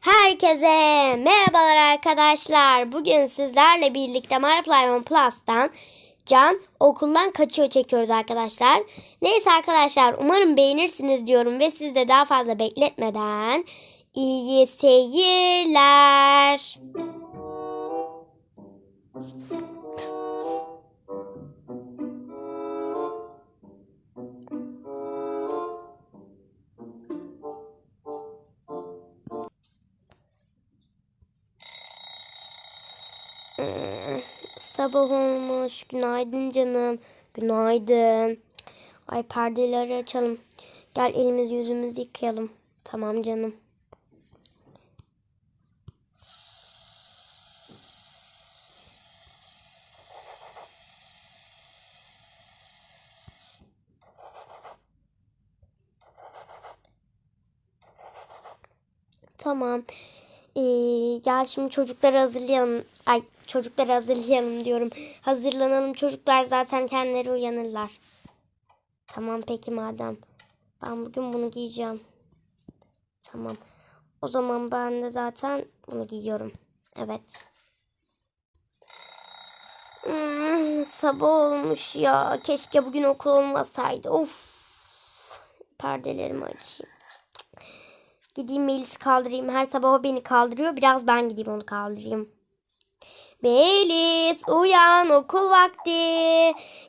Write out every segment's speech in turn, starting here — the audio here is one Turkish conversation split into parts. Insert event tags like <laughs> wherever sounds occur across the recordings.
Herkese merhabalar arkadaşlar. Bugün sizlerle birlikte MyPlayOn Plus'tan Can okuldan kaçıyor çekiyoruz arkadaşlar. Neyse arkadaşlar umarım beğenirsiniz diyorum ve siz de daha fazla bekletmeden iyi seyirler. Sabah olmuş. Günaydın canım. Günaydın. Ay perdeleri açalım. Gel elimizi yüzümüzü yıkayalım. Tamam canım. Tamam. Ee, gel şimdi çocukları hazırlayalım. Ay çocukları hazırlayalım diyorum. Hazırlanalım çocuklar zaten kendileri uyanırlar. Tamam peki madem. Ben bugün bunu giyeceğim. Tamam. O zaman ben de zaten bunu giyiyorum. Evet. Hmm, sabah olmuş ya. Keşke bugün okul olmasaydı. Of. Perdelerimi açayım. Gideyim Melis'i kaldırayım. Her sabah o beni kaldırıyor. Biraz ben gideyim onu kaldırayım. Melis uyan okul vakti.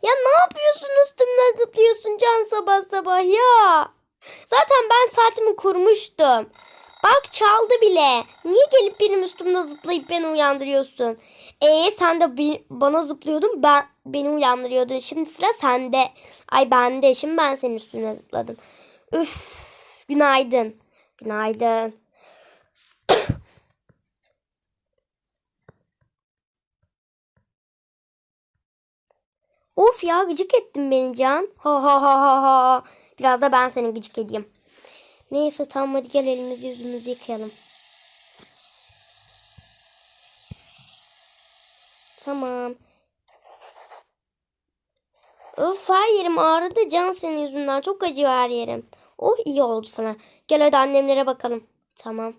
Ya ne yapıyorsun üstümden zıplıyorsun can sabah sabah ya. Zaten ben saatimi kurmuştum. Bak çaldı bile. Niye gelip benim üstümde zıplayıp beni uyandırıyorsun? Ee sen de bi- bana zıplıyordun ben beni uyandırıyordun. Şimdi sıra sende. Ay bende. Şimdi ben senin üstüne zıpladım. Üf. Günaydın. Günaydın. <coughs> Of ya gıcık ettin beni Can. Ha ha ha ha ha. Biraz da ben seni gıcık edeyim. Neyse tamam hadi gel elimizi yüzümüzü yıkayalım. Tamam. Öf her yerim ağrıdı Can senin yüzünden. Çok acıyor her yerim. Oh iyi oldu sana. Gel hadi annemlere bakalım. Tamam.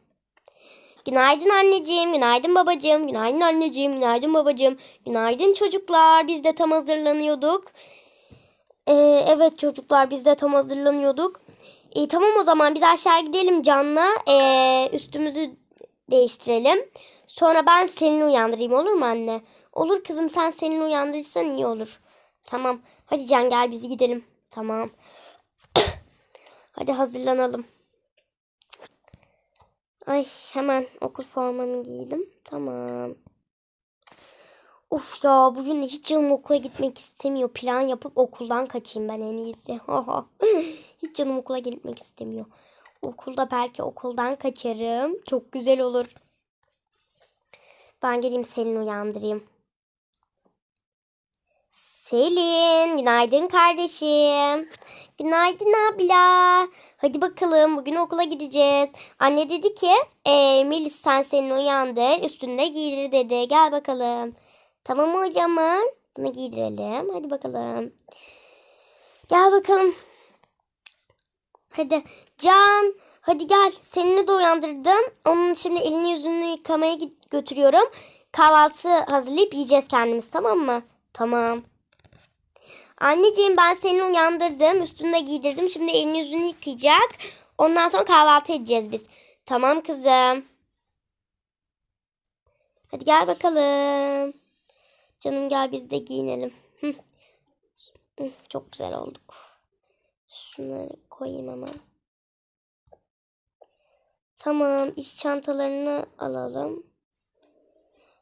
Günaydın anneciğim, günaydın babacığım, günaydın anneciğim, günaydın babacığım, günaydın çocuklar. Biz de tam hazırlanıyorduk. Ee, evet çocuklar biz de tam hazırlanıyorduk. İyi tamam o zaman biz aşağı gidelim Can'la. Ee, üstümüzü değiştirelim. Sonra ben Selin'i uyandırayım olur mu anne? Olur kızım sen Selin'i uyandırırsan iyi olur. Tamam. Hadi Can gel bizi gidelim. Tamam. Hadi hazırlanalım. Ay hemen okul formamı giydim. Tamam. Of ya bugün hiç canım okula gitmek istemiyor. Plan yapıp okuldan kaçayım ben en iyisi. <laughs> hiç canım okula gitmek istemiyor. Okulda belki okuldan kaçarım. Çok güzel olur. Ben geleyim Selin uyandırayım. Selin, günaydın kardeşim. Günaydın abla. Hadi bakalım bugün okula gideceğiz. Anne dedi ki e, Melis sen seni uyandır üstünde giydir dedi. Gel bakalım. Tamam mı hocamın? Bunu giydirelim. Hadi bakalım. Gel bakalım. Hadi Can hadi gel seni de uyandırdım. Onun şimdi elini yüzünü yıkamaya götürüyorum. Kahvaltı hazırlayıp yiyeceğiz kendimiz tamam mı? Tamam. Anneciğim ben seni uyandırdım. Üstünde giydirdim. Şimdi elini yüzünü yıkayacak. Ondan sonra kahvaltı edeceğiz biz. Tamam kızım. Hadi gel bakalım. Canım gel biz de giyinelim. Çok güzel olduk. Şunları koyayım hemen. Tamam iş çantalarını alalım.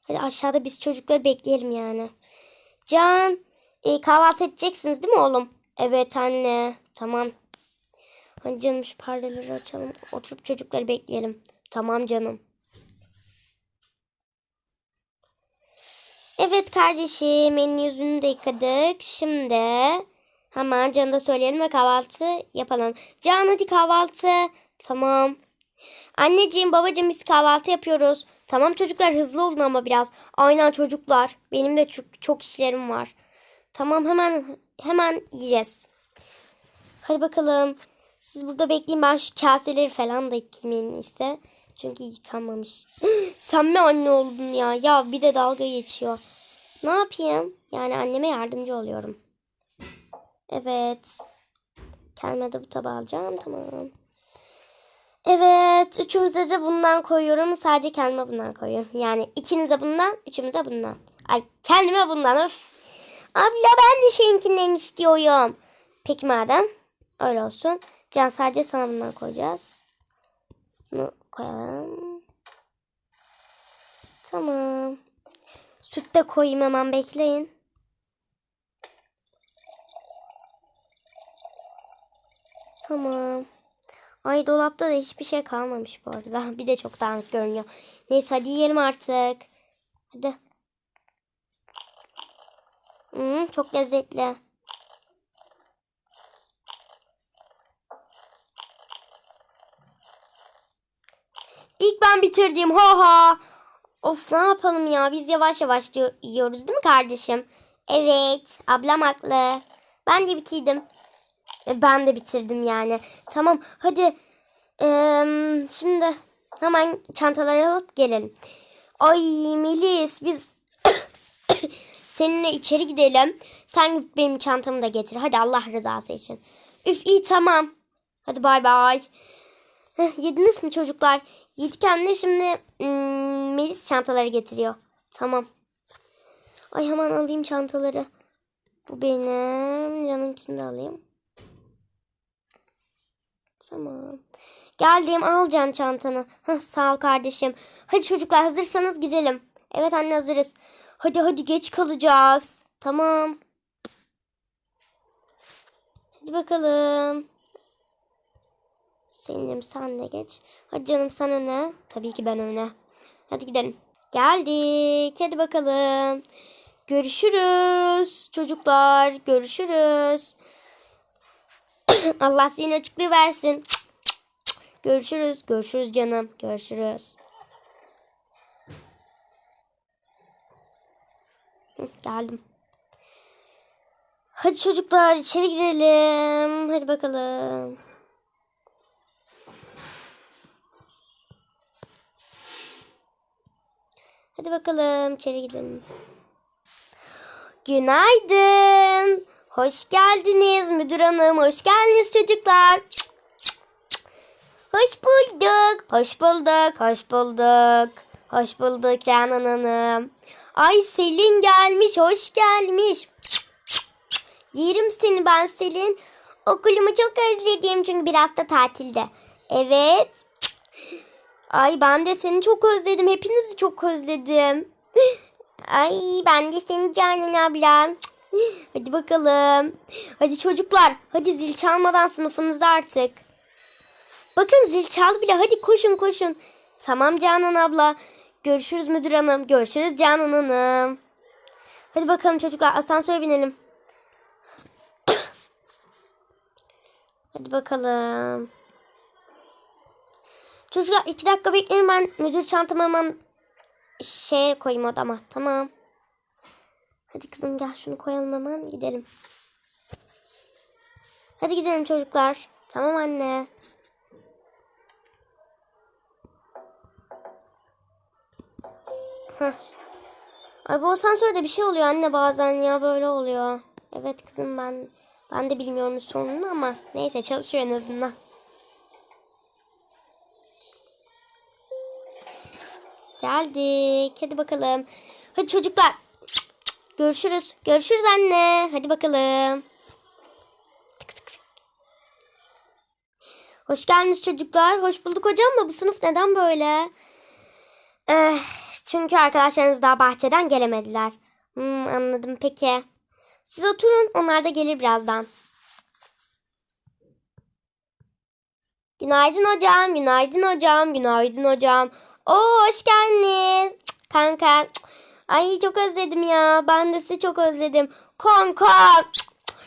Hadi aşağıda biz çocukları bekleyelim yani. Can e, kahvaltı edeceksiniz değil mi oğlum? Evet anne. Tamam. Hadi canım şu perdeleri açalım. Oturup çocukları bekleyelim. Tamam canım. Evet kardeşim. Elini yüzünü de yıkadık. Şimdi hemen Can'a da söyleyelim ve kahvaltı yapalım. Can hadi kahvaltı. Tamam. Anneciğim babacığım biz kahvaltı yapıyoruz. Tamam çocuklar hızlı olun ama biraz. Aynen çocuklar. Benim de çok, çok işlerim var. Tamam hemen hemen yiyeceğiz. Hadi bakalım. Siz burada bekleyin ben şu kaseleri falan da yıkayayım en. Çünkü yıkanmamış. <gasps> Sen mi anne oldun ya? Ya bir de dalga geçiyor. Ne yapayım? Yani anneme yardımcı oluyorum. Evet. Kendime de bu tabağı alacağım. Tamam. Evet. Üçümüze de bundan koyuyorum. Sadece kendime bundan koyuyorum. Yani ikinize bundan, üçümüze bundan. Ay kendime bundan. Öf. Abla ben de şeyinkinden istiyorum. Peki madem. Öyle olsun. Can sadece sana bundan koyacağız. Bunu koyalım. Tamam. Süt de koyayım hemen bekleyin. Tamam. Ay dolapta da hiçbir şey kalmamış bu arada. <laughs> Bir de çok dağınık görünüyor. Neyse hadi yiyelim artık. Hadi. Hmm, çok lezzetli. İlk ben bitirdim. Ha ha. Of ne yapalım ya? Biz yavaş yavaş yiyoruz değil mi kardeşim? Evet. Ablam haklı. Ben de bitirdim. E, Ben de bitirdim yani. Tamam hadi. Eee, şimdi hemen çantaları alıp gelelim. Ay Melis biz seninle içeri gidelim. Sen benim çantamı da getir. Hadi Allah rızası için. Üf iyi tamam. Hadi bay bay. Yediniz mi çocuklar? Yedik anne şimdi hmm, Melis çantaları getiriyor. Tamam. Ay hemen alayım çantaları. Bu benim. Yanınkini de alayım. Tamam. Geldim alacaksın çantanı. Heh, sağ ol kardeşim. Hadi çocuklar hazırsanız gidelim. Evet anne hazırız. Hadi hadi geç kalacağız. Tamam. Hadi bakalım. Selim sen de geç. Hadi canım sen öne. Tabii ki ben öne. Hadi gidelim. Geldik. Hadi bakalım. Görüşürüz çocuklar. Görüşürüz. <clears throat> Allah senin açıklığı versin. Görüşürüz. Görüşürüz canım. Görüşürüz. Geldim. Hadi çocuklar içeri girelim. Hadi bakalım. Hadi bakalım içeri gidelim. Günaydın. Hoş geldiniz müdür hanım. Hoş geldiniz çocuklar. Hoş bulduk. Hoş bulduk. Hoş bulduk. Hoş bulduk Canan Hanım. Ay Selin gelmiş. Hoş gelmiş. Yerim seni ben Selin. Okulumu çok özledim çünkü bir hafta tatilde. Evet. Ay ben de seni çok özledim. Hepinizi çok özledim. Ay ben de seni Canan ablam. Hadi bakalım. Hadi çocuklar. Hadi zil çalmadan sınıfınıza artık. Bakın zil çaldı bile. Hadi koşun koşun. Tamam Canan abla. Görüşürüz müdür hanım. Görüşürüz Canan hanım. Hadi bakalım çocuklar asansöre binelim. <coughs> Hadi bakalım. Çocuklar iki dakika bekleyin ben müdür çantamı hemen şeye koyayım odama. Tamam. Hadi kızım gel şunu koyalım hemen gidelim. Hadi gidelim çocuklar. Tamam anne. Heh. Ay bu asansörde bir şey oluyor anne bazen ya böyle oluyor. Evet kızım ben ben de bilmiyorum sonunu ama neyse çalışıyor en azından. Geldik. Hadi bakalım. Hadi çocuklar. Görüşürüz. Görüşürüz anne. Hadi bakalım. Tık tık tık. Hoş geldiniz çocuklar. Hoş bulduk hocam da bu sınıf neden böyle? Eh, çünkü arkadaşlarınız daha bahçeden gelemediler. Hmm, anladım peki. Siz oturun onlar da gelir birazdan. Günaydın hocam, günaydın hocam, günaydın hocam. Oo hoş geldiniz. Kanka. Ay çok özledim ya. Ben de sizi çok özledim. Kanka. cık.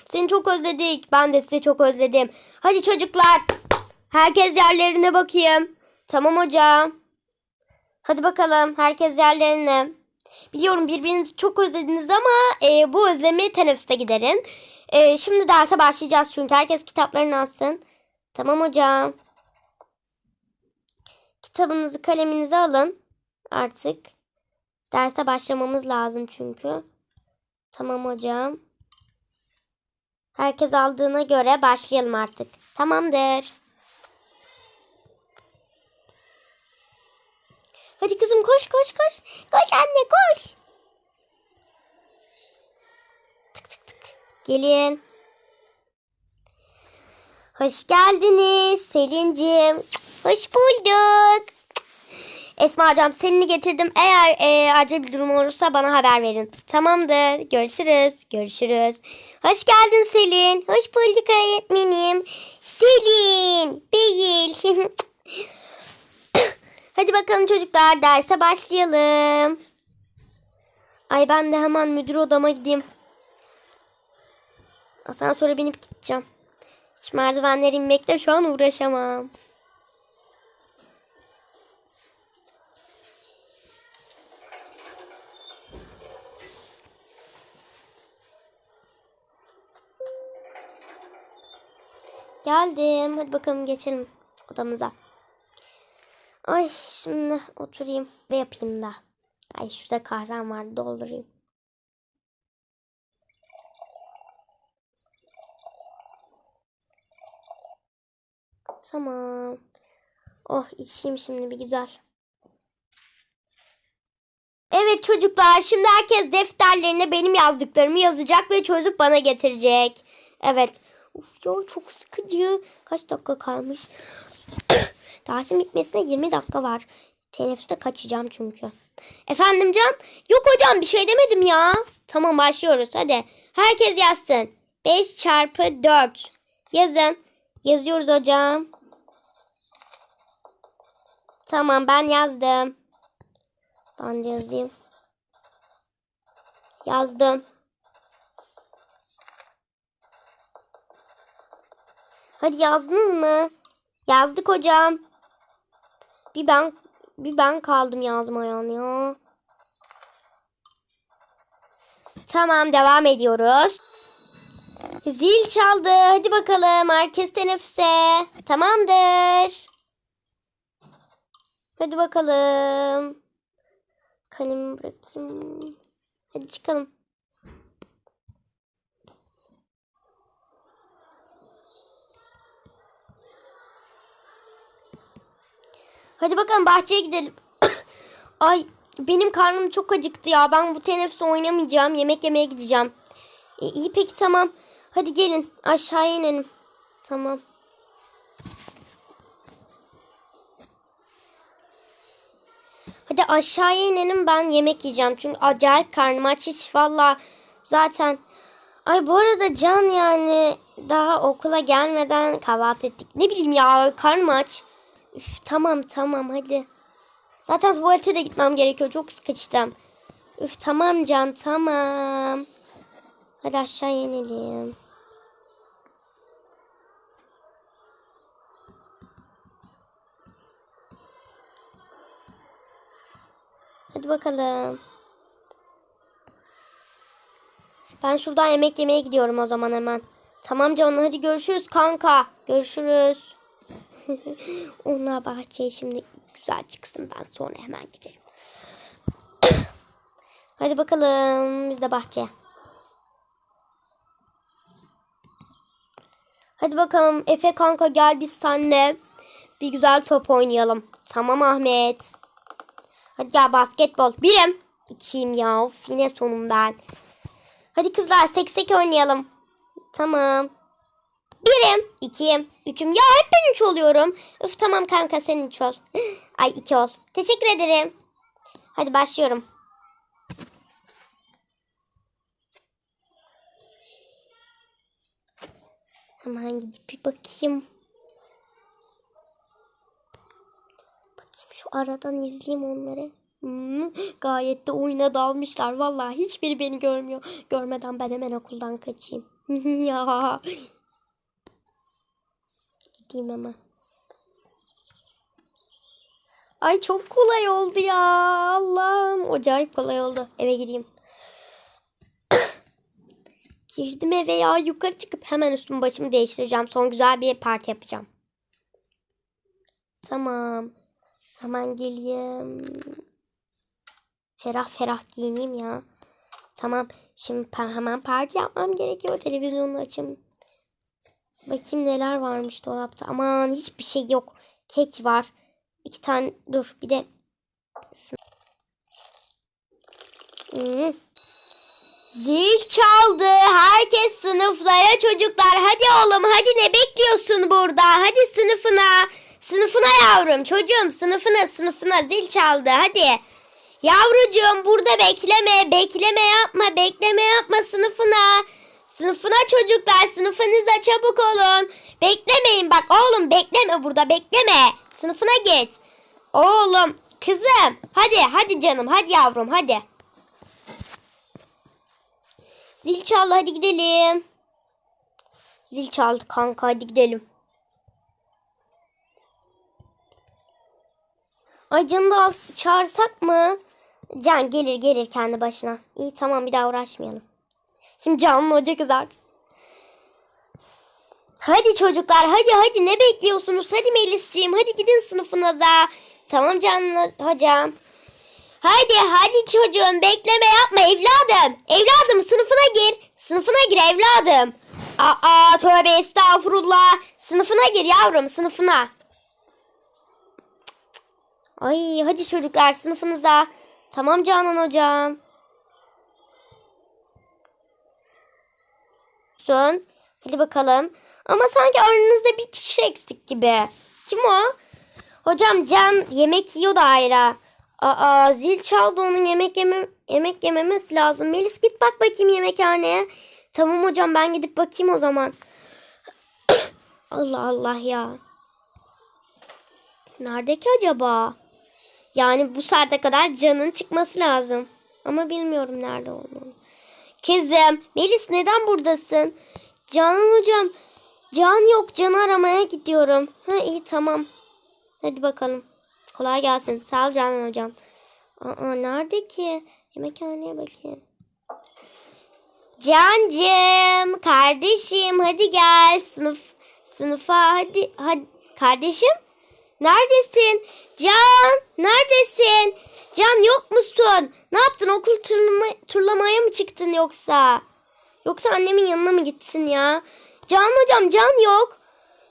Seni çok özledik. Ben de sizi çok özledim. Hadi çocuklar. Herkes yerlerine bakayım. Tamam hocam. Hadi bakalım. Herkes yerlerine. Biliyorum birbirinizi çok özlediniz ama e, bu özlemi teneffüste giderin. E, şimdi derse başlayacağız çünkü herkes kitaplarını alsın. Tamam hocam. Kitabınızı kaleminizi alın. Artık derse başlamamız lazım çünkü. Tamam hocam. Herkes aldığına göre başlayalım artık. Tamamdır. Hadi kızım koş koş koş. Koş anne koş. Tık tık tık. Gelin. Hoş geldiniz Selin'cim. Hoş bulduk. Esma hocam seninle getirdim. Eğer e, acil bir durum olursa bana haber verin. Tamamdır. Görüşürüz. Görüşürüz. Hoş geldin Selin. Hoş bulduk öğretmenim. Selin. Değil. <laughs> Hadi bakalım çocuklar derse başlayalım. Ay ben de hemen müdür odama gideyim. Asansöre binip gideceğim. Hiç merdivenleri inmekle şu an uğraşamam. Geldim. Hadi bakalım geçelim odamıza. Ay şimdi oturayım ve yapayım da. Ay şurada kahvem var doldurayım. Tamam. Oh içeyim şimdi bir güzel. Evet çocuklar şimdi herkes defterlerine benim yazdıklarımı yazacak ve çözüp bana getirecek. Evet. Uf ya çok sıkıcı. Kaç dakika kalmış? Dersin bitmesine 20 dakika var. Teneffüste kaçacağım çünkü. Efendim Can? Yok hocam bir şey demedim ya. Tamam başlıyoruz hadi. Herkes yazsın. 5 çarpı 4. Yazın. Yazıyoruz hocam. Tamam ben yazdım. Ben de yazayım. Yazdım. Hadi yazdınız mı? Yazdık hocam. Bir ben bir ben kaldım yazmayan ya. Tamam devam ediyoruz. Zil çaldı. Hadi bakalım. Herkes teneffüse. Tamamdır. Hadi bakalım. Kalemi bırakayım. Hadi çıkalım. Hadi bakalım bahçeye gidelim. <coughs> Ay benim karnım çok acıktı ya. Ben bu teneffüste oynamayacağım. Yemek yemeye gideceğim. E, iyi peki tamam. Hadi gelin aşağıya inelim. Tamam. Hadi aşağıya inelim ben yemek yiyeceğim. Çünkü acayip karnım aç hiç valla zaten. Ay bu arada Can yani daha okula gelmeden kahvaltı ettik. Ne bileyim ya karnım aç. Üf, tamam tamam hadi. Zaten tuvalete de gitmem gerekiyor. Çok sıkıştım. Üf tamam Can tamam. Hadi aşağı inelim. Hadi bakalım. Ben şuradan yemek yemeye gidiyorum o zaman hemen. Tamam canım hadi görüşürüz kanka. Görüşürüz. <laughs> Onlar bahçeye şimdi güzel çıksın ben sonra hemen giderim. <coughs> hadi bakalım biz de bahçeye. Hadi bakalım Efe kanka gel biz seninle bir güzel top oynayalım. Tamam Ahmet. Hadi gel basketbol. Birim. İkiyim ya. Of, yine sonum ben. Hadi kızlar seksek oynayalım. Tamam. Birim. ikiyim. Üçüm. Ya hep ben üç oluyorum. Üf tamam kanka sen üç ol. <gasps> Ay iki ol. Teşekkür ederim. Hadi başlıyorum. Hemen gidip bir bakayım. Bakayım şu aradan izleyeyim onları. Hmm, gayet de oyuna dalmışlar. Vallahi hiçbiri beni görmüyor. Görmeden ben hemen okuldan kaçayım. <laughs> ya. Gideyim hemen. Ay çok kolay oldu ya. Allah'ım. Acayip kolay oldu. Eve gireyim. <coughs> Girdim eve ya. Yukarı çıkıp hemen üstümü başımı değiştireceğim. Son güzel bir parti yapacağım. Tamam. Hemen geleyim. Ferah ferah giyineyim ya. Tamam. Şimdi hemen parti yapmam gerekiyor. Televizyonu açayım. Bakayım neler varmış dolapta. Aman hiçbir şey yok. Kek var. İki tane dur bir de. Hmm. Zil çaldı. Herkes sınıflara çocuklar. Hadi oğlum hadi ne bekliyorsun burada? Hadi sınıfına. Sınıfına yavrum çocuğum sınıfına sınıfına zil çaldı hadi. Yavrucuğum burada bekleme bekleme yapma bekleme yapma sınıfına. Sınıfına çocuklar sınıfınıza çabuk olun. Beklemeyin bak oğlum bekleme burada bekleme. Sınıfına git. Oğlum kızım hadi hadi canım hadi yavrum hadi. Zil çaldı hadi gidelim. Zil çaldı kanka hadi gidelim. Ay Can'ı da çağırsak mı? Can gelir gelir kendi başına. İyi tamam bir daha uğraşmayalım. Şimdi Can'ın hoca kızar. Hadi çocuklar hadi hadi ne bekliyorsunuz? Hadi Melisciğim hadi gidin sınıfınıza. Tamam Can hocam. Hadi hadi çocuğum bekleme yapma evladım. Evladım sınıfına gir. Sınıfına gir evladım. Aa tövbe estağfurullah. Sınıfına gir yavrum sınıfına. Ay hadi çocuklar sınıfınıza. Tamam Canan hocam. Son. Hadi bakalım. Ama sanki aranızda bir kişi eksik gibi. Kim o? Hocam Can yemek yiyor da hala. Aa zil çaldı onun yemek yeme yemek yememesi lazım. Melis git bak bakayım yemekhaneye. Tamam hocam ben gidip bakayım o zaman. <coughs> Allah Allah ya. Nerede ki acaba? Yani bu saate kadar Can'ın çıkması lazım. Ama bilmiyorum nerede olduğunu. Kızım, Melis neden buradasın? Canan hocam, Can yok. Can'ı aramaya gidiyorum. Ha iyi tamam. Hadi bakalım. Kolay gelsin. Sağ ol Canan hocam. Aa nerede ki? Yemekhaneye bakayım. Cancım, kardeşim hadi gel sınıf sınıfa hadi hadi kardeşim. Neredesin? Can, neredesin? Can yok musun? Ne yaptın? Okul turlama, turlamaya mı çıktın yoksa? Yoksa annemin yanına mı gitsin ya? Can hocam, Can yok.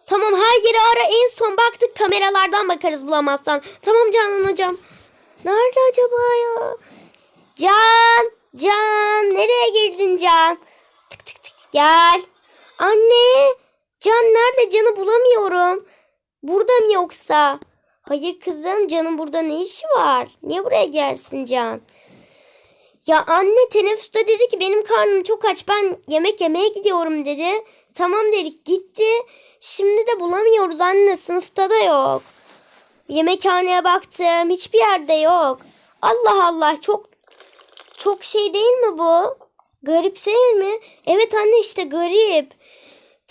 Tamam her yeri ara en son baktık kameralardan bakarız bulamazsan. Tamam Canan hocam. Nerede acaba ya? Can, Can nereye girdin Can? Tık tık tık gel. Anne, Can nerede? Can'ı bulamıyorum. Burada mı yoksa? Hayır kızım Can'ın burada ne işi var? Niye buraya gelsin Can? Ya anne teneffüste dedi ki benim karnım çok aç ben yemek yemeye gidiyorum dedi. Tamam dedik gitti. Şimdi de bulamıyoruz anne sınıfta da yok. Yemekhaneye baktım hiçbir yerde yok. Allah Allah çok çok şey değil mi bu? Garip değil mi? Evet anne işte garip.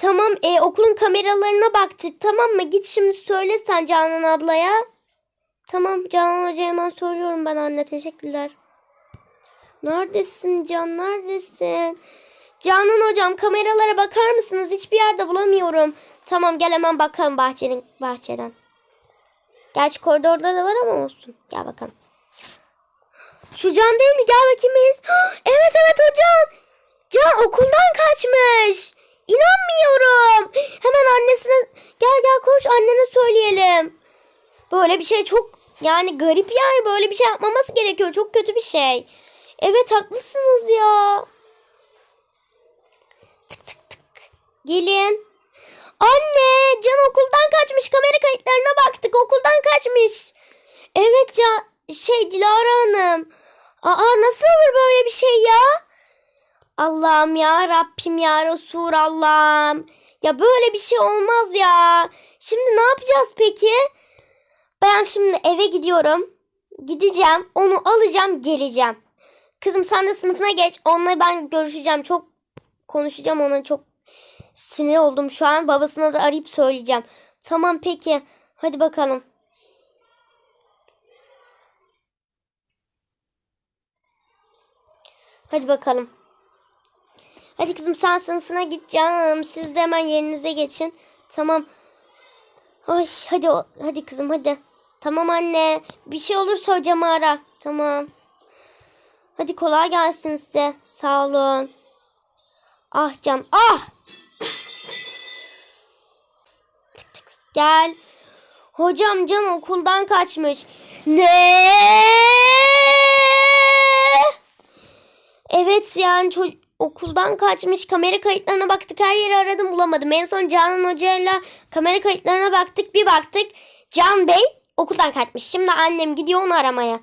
Tamam e, okulun kameralarına baktık tamam mı? Git şimdi söyle sen Canan ablaya. Tamam Canan Hoca'ya hemen soruyorum ben anne teşekkürler. Neredesin Can neredesin? Canan hocam kameralara bakar mısınız? Hiçbir yerde bulamıyorum. Tamam gel hemen bakalım bahçenin bahçeden. Gerçi koridorda da var ama olsun. Gel bakalım. Şu Can değil mi? Gel bakayım biz. <gasps> Evet evet hocam. Can okuldan kaçmış. İnanmıyorum. Hemen annesine gel gel koş annene söyleyelim. Böyle bir şey çok yani garip yani böyle bir şey yapmaması gerekiyor. Çok kötü bir şey. Evet haklısınız ya. Tık tık tık. Gelin. Anne Can okuldan kaçmış. Kamera kayıtlarına baktık. Okuldan kaçmış. Evet Can şey Dilara Hanım. Aa nasıl olur böyle bir şey ya? Allah'ım ya Rabbim ya Resul Allah'ım. Ya böyle bir şey olmaz ya. Şimdi ne yapacağız peki? Ben şimdi eve gidiyorum. Gideceğim. Onu alacağım geleceğim. Kızım sen de sınıfına geç. Onunla ben görüşeceğim. Çok konuşacağım ona. Çok sinir oldum şu an. Babasına da arayıp söyleyeceğim. Tamam peki. Hadi bakalım. Hadi bakalım. Hadi kızım sen sınıfına git canım. Siz de hemen yerinize geçin. Tamam. Ay hadi hadi kızım hadi. Tamam anne. Bir şey olursa hocamı ara. Tamam. Hadi kolay gelsin size. Sağ olun. Ah Can. Ah! Tık tık. Gel. Hocam Can okuldan kaçmış. Ne? Evet yani ço- okuldan kaçmış. Kamera kayıtlarına baktık. Her yeri aradım bulamadım. En son Canan Hoca'yla kamera kayıtlarına baktık. Bir baktık. Can Bey okuldan kaçmış. Şimdi annem gidiyor onu aramaya.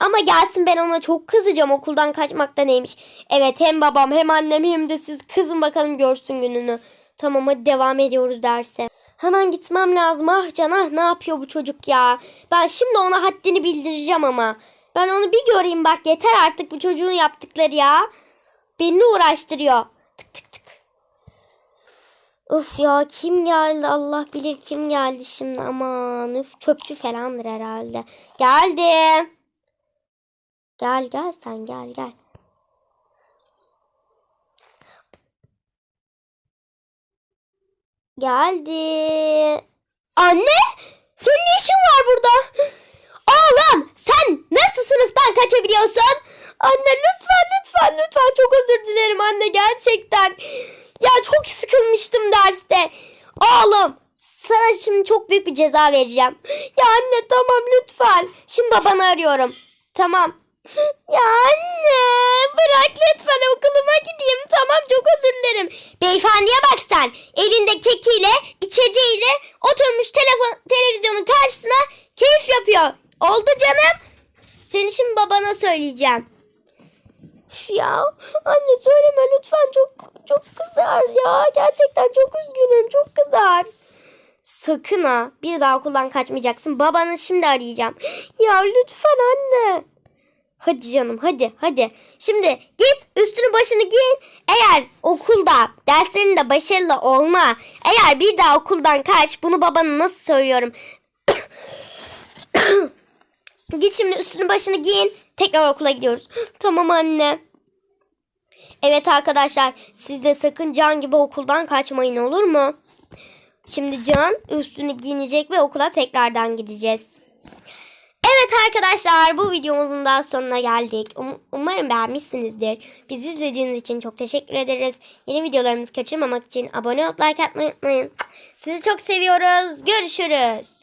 Ama gelsin ben ona çok kızacağım okuldan kaçmakta neymiş. Evet hem babam hem annem hem de siz kızın bakalım görsün gününü. Tamam hadi devam ediyoruz derse. Hemen gitmem lazım. Ah Can ah ne yapıyor bu çocuk ya. Ben şimdi ona haddini bildireceğim ama. Ben onu bir göreyim bak yeter artık bu çocuğun yaptıkları ya. Beni uğraştırıyor. Tık tık tık. Uf ya kim geldi Allah bilir kim geldi şimdi aman üf çöpçü falandır herhalde. Geldim. Gel gel sen gel gel. Geldi. Anne! Senin ne işin var burada? Oğlum sen nasıl sınıftan kaçabiliyorsun? Anne lütfen lütfen lütfen çok özür dilerim anne gerçekten. Ya çok sıkılmıştım derste. Oğlum sana şimdi çok büyük bir ceza vereceğim. Ya anne tamam lütfen. Şimdi babanı arıyorum. Tamam. <laughs> Ya anne bırak lütfen okuluma gideyim. Tamam çok özür dilerim. Beyefendiye bak sen. Elinde kekiyle içeceğiyle oturmuş telefon, televizyonun karşısına keyif yapıyor. Oldu canım. Seni şimdi babana söyleyeceğim. Ya anne söyleme lütfen çok çok kızar ya. Gerçekten çok üzgünüm çok kızar. Sakın ha bir daha okuldan kaçmayacaksın. Babanı şimdi arayacağım. Ya lütfen anne. Hadi canım hadi hadi. Şimdi git üstünü başını giyin. Eğer okulda derslerinde başarılı olma. Eğer bir daha okuldan kaç. Bunu babana nasıl söylüyorum. Git şimdi üstünü başını giyin. Tekrar okula gidiyoruz. <gasps> tamam anne. Evet arkadaşlar siz de sakın Can gibi okuldan kaçmayın olur mu? Şimdi Can üstünü giyinecek ve okula tekrardan gideceğiz. Evet arkadaşlar bu videomuzun daha sonuna geldik. Um- umarım beğenmişsinizdir. Bizi izlediğiniz için çok teşekkür ederiz. Yeni videolarımızı kaçırmamak için abone olup like atmayı unutmayın. Sizi çok seviyoruz. Görüşürüz.